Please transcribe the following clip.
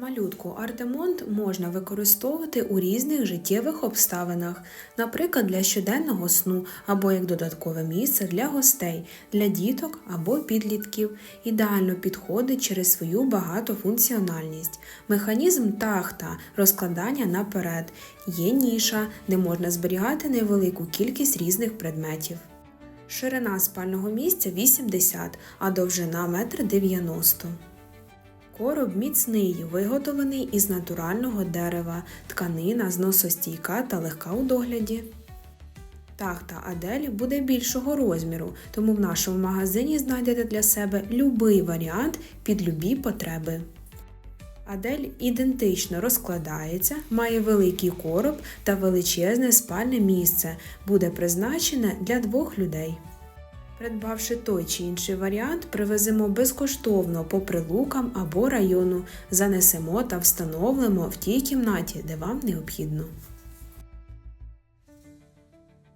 Малютку Артемонт можна використовувати у різних життєвих обставинах, наприклад, для щоденного сну або як додаткове місце для гостей, для діток або підлітків. Ідеально підходить через свою багатофункціональність. Механізм тахта розкладання наперед. Є ніша, де можна зберігати невелику кількість різних предметів. Ширина спального місця 80, а довжина 1,90 м. Короб міцний, виготовлений із натурального дерева, тканина зносостійка та легка у догляді. Тахта Адель буде більшого розміру, тому в нашому магазині знайдете для себе любий варіант під любі потреби. Адель ідентично розкладається, має великий короб та величезне спальне місце, буде призначене для двох людей. Придбавши той чи інший варіант, привеземо безкоштовно по прилукам або району, занесемо та встановимо в тій кімнаті, де вам необхідно.